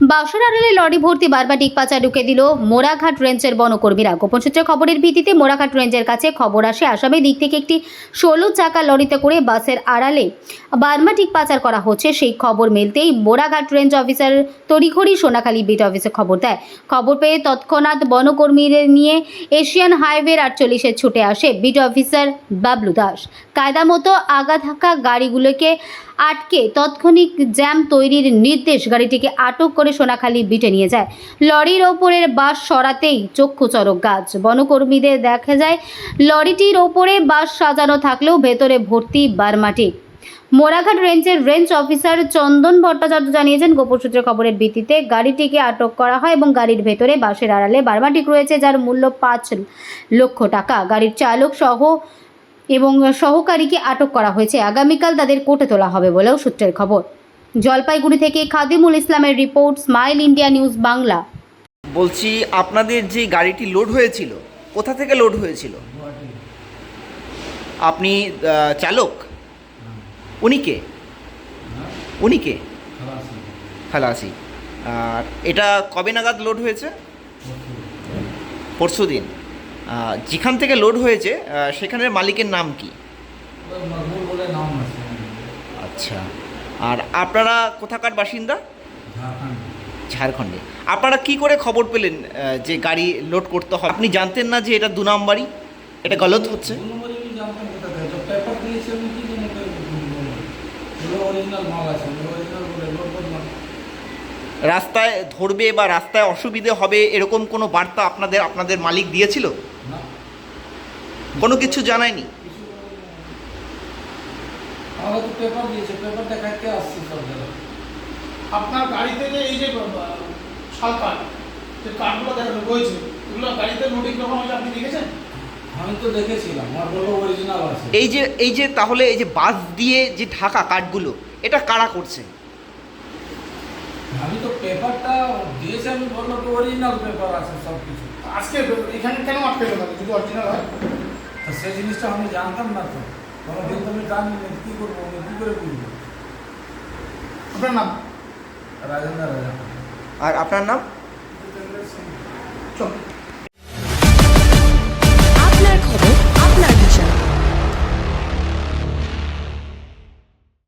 বাউসর আড়ালে লরি ভর্তি বারবাটিক পাচা ঢুকে দিল মোরাঘাট রেঞ্জের বনকর্মীরা। গোপন সূত্রে খবরের ভিত্তিতে মোরাঘাট রেঞ্জের কাছে খবর আসে আসামের দিক থেকে একটি ষোলো চাকা লরিতে করে বাসের আড়ালে বার্মাটিক পাচার করা হচ্ছে। সেই খবর মিলতেই মোরাঘাট রেঞ্জ অফিসার তড়িঘড়ি সোনাখালী বিট অফিসে খবর দেয়। খবর পেয়ে তৎক্ষণাৎ বনকর্মীদের নিয়ে এশিয়ান হাইওয়ের আটচল্লিশে ছুটে আসে বিট অফিসার বাবলু দাস। কায়দা মতো আগা থাকা গাড়িগুলোকে আটকে তাৎক্ষণিক জ্যাম তৈরির নির্দেশ গাড়িটিকে আটক করে সোনাখালী বিটে নিয়ে যায়। লরির ওপরের বাস সরাতেই চক্ষু চরক গাছ। বনকর্মীদের দেখা যায়, লরিটির ওপরে বাস সাজানো থাকলেও ভেতরে ভর্তি বারমাটি। মোরাঘাট রেঞ্জের রেঞ্জ অফিসার চন্দন ভট্টাচার্য জানিয়েছেন, গোপন সূত্রে খবরের ভিত্তিতে গাড়িটিকে আটক করা হয় এবং গাড়ির ভেতরে বাসের আড়ালে বারমাটিক রয়েছে, যার মূল্য পাঁচ লক্ষ টাকা। গাড়ির চালক সহ এবং সহকারীকে আটক করা হয়েছে। আগামীকাল তাদের কোর্টে তোলা হবে বলেও সূত্রের খবর। জলপাইগুড়ি থেকে খাদিমুল ইসলামের report smile India news Bangla. বলছি আপনাদের যে গাড়িটি লোড হয়েছিল কোথা থেকে লোড হয়েছিল? আপনি চালক? উনি কে? উনি কে? খালাসি। আর এটা কবে নাগাদ লোড হয়েছে? পরশু দিন। যেখান থেকে লোড হয়েছে সেখানের মালিকের নাম কি? মজবুর বলে নাম আছে। আচ্ছা। আর আপনারা কোথাকার বাসিন্দা? ঝাড়খণ্ডে। আপনারা কি করে খবর পেলেন যে গাড়ি লোড করতে হবে? আপনি জানতেন না যে এটা দু নম্বরই? এটা গলত হচ্ছে? রাস্তায় ধরবে বা রাস্তায় অসুবিধে হবে এরকম কোনো বার্তা আপনাদের আপনাদের মালিক দিয়েছিল? কোনো কিছু জানায়নি? আমাকে তো পেপার দিয়েছে পেপার দেখাইতে আসছি সব আপনার গাড়িতে যে এই যে সালকার যে কার্ডগুলো দেখা রয়েছে এগুলো গাড়িতে নোটিশ যখন হয়েছে আপনি দেখেছেন? আমি তো দেখেছিলাম আমার বলল অরিজিনাল আছে। এই যে এই যে তাহলে এই যে বাস দিয়ে যে ঢাকা কাঠগুলো এটা কারা করছে? আমি তো পেপারটা দিয়েছে আমি বলল তো অরিজিনাল পেপার আছে সব কিছু আজকে এখানে কেন আটকে গেল? যদি অরিজিনাল হয়। সেই জিনিসটা আমি জানতাম না তো। কোনোদিন তো আমি জানি না কী করব আমি কী করে বুঝব আপনার নাম রাজেন্দ্র রাজা আর আপনার নাম চল